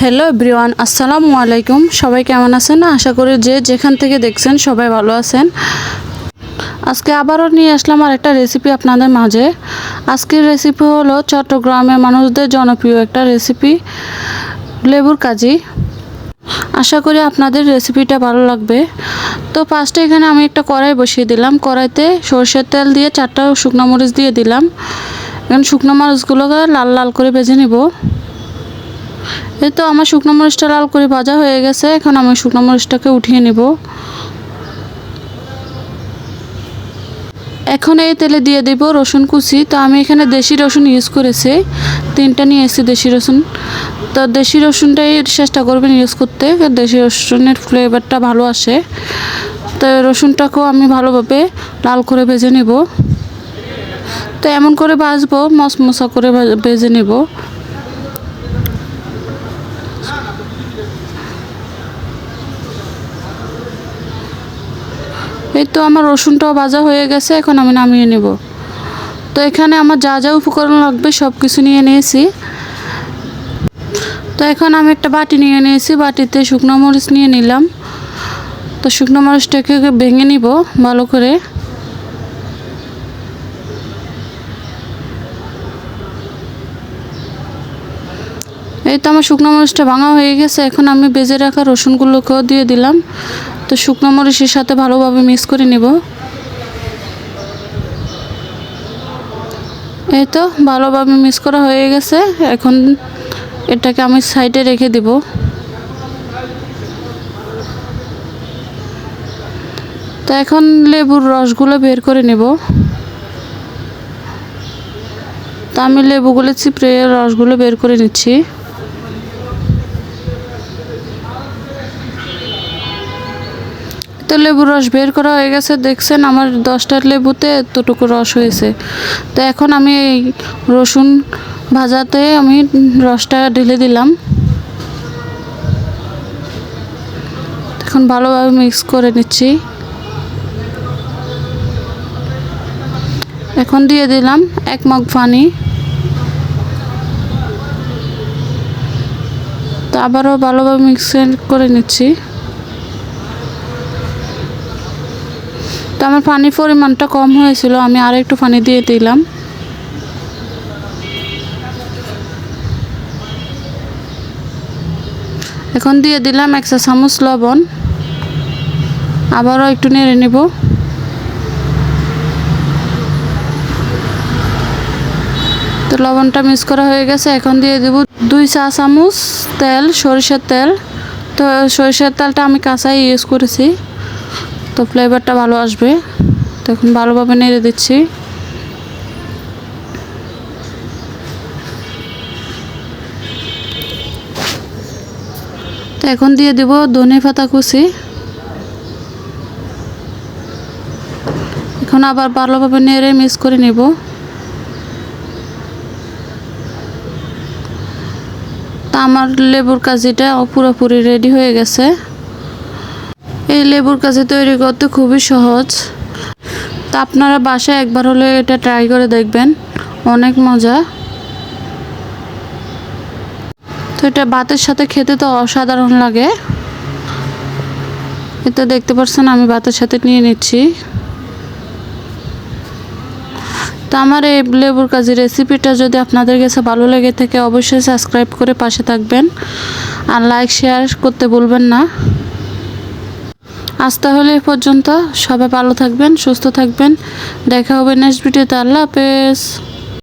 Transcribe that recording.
Hello everyone আসসালামু আলাইকুম সবাই কেমন আছেন? আশা করি যে যেখান থেকে দেখছেন সবাই ভালো আছেন। আজকে আবারও নিয়ে আসলাম আর একটা রেসিপি আপনাদের মাঝে। আজকের রেসিপি হলো চট্টগ্রামের মানুষদের জনপ্রিয় একটা রেসিপি লেবুর কাজি। আশা করি আপনাদের রেসিপিটা ভালো লাগবে। তো ফার্স্টে এখানে আমি একটা কড়াই বসিয়ে দিলাম। কড়াইতে সরষের তেল দিয়ে চারটা শুকনো মরিচ দিয়ে দিলাম। এখন শুকনো মরিচগুলোকে লাল লাল করে ভেজে নিব। এই তো আমার শুকনো মরিচটা লাল করে ভাজা হয়ে গেছে, এখন আমি শুকনো মরিচটাকে উঠিয়ে নিব। এখন এই তেলে দিয়ে দেব রসুন কুচি। তো আমি এখানে দেশি রসুন ইউজ করেছি, তিনটা নিয়ে এসেছি দেশি রসুন। তো দেশি রসুনটাই চেষ্টা করবেন ইউজ করতে দেশি রসুনের ফ্লেভারটা ভালো আসে। তো রসুনটাকেও আমি ভালোভাবে লাল করে ভেজে নেব। তো এমন করে ভাজবো, মশমশা করে ভেজে নেব। এই তো আমার রসুনটাও ভাজা হয়ে গেছে, এখন আমি নামিয়ে নেব। তো এখানে আমার যা যা উপকরণ লাগবে সব কিছু নিয়ে নিয়েছি। তো এখন আমি একটা বাটি নিয়ে নিয়েছি, বাটিতে শুকনো মরিচ নিয়ে নিলাম। তো শুকনো মরিচটাকে ভেঙে নিব ভালো করে। এই তো আমার শুকনো মরিচটা ভাঙা হয়ে গেছে, এখন আমি বেজে রাখা রসুনগুলোকেও দিয়ে দিলাম। তো শুকনো মরিচের সাথে ভালোভাবে মিক্স করে নেব। এই তো ভালোভাবে মিক্স করা হয়ে গেছে। এখন এটাকে আমি সাইডে রেখে দিব। তো এখন লেবুর রসগুলো বের করে নেব। তো আমি লেবুগুলো চিপড়ে রসগুলো বের করে নিচ্ছি। তো লেবুর রস বের করা হয়ে গেছে, দেখছেন আমার দশটার লেবুতে এতটুকু রস হয়েছে। তো এখন আমি এই রসুন ভাজাতে আমি রসটা ঢেলে দিলাম। এখন ভালোভাবে মিক্স করে নিচ্ছি। এখন দিয়ে দিলাম এক মগ পানি। তো আবারও ভালোভাবে মিক্স করে নিচ্ছি। তো আমার পানির পরিমাণটা কম হয়েছিল, আমি আর একটু পানি দিয়ে দিলাম। এখন দিয়ে দিলাম এক চামচ লবণ। আবারও একটু নেড়ে নেব। তো লবণটা মিক্স করা হয়ে গেছে, এখন দিয়ে দেব দুই চা চামচ তেল, সরিষার তেল। তো সরিষার তেলটা আমি কাঁচাই ইউজ করেছি। তো ফ্লেভারটা ভালো আসবে। তো এখন ভালোভাবে নেড়ে দিচ্ছি। তো এখন দিয়ে দেব ধনে পাতা কুচি। এখন আবার ভালোভাবে নেড়ে মিক্স করে নেব। তা আমার লেবুর কাজিটা পুরোপুরি রেডি হয়ে গেছে। এই লেবুর কাজি তৈরি করতে খুবই সহজ। তা আপনারা বাসায় একবার হলে এটা ট্রাই করে দেখবেন। অনেক মজা। তো এটা ভাতের সাথে খেতে তো অসাধারণ লাগে। এটা দেখতে পাচ্ছেন, আমি ভাতের সাথে নিয়ে নিচ্ছি। তো আমার এই লেবুর কাজি রেসিপিটা যদি আপনাদের কাছে ভালো লেগে থাকে, অবশ্যই সাবস্ক্রাইব করে পাশে থাকবেন। আর লাইক শেয়ার করতে ভুলবেন না। আজ তাহলে এ পর্যন্ত। সবাই ভালো থাকবেন, সুস্থ থাকবেন। দেখা হবে নেক্সট ভিডিওতে আল্লাহ হাফেজ।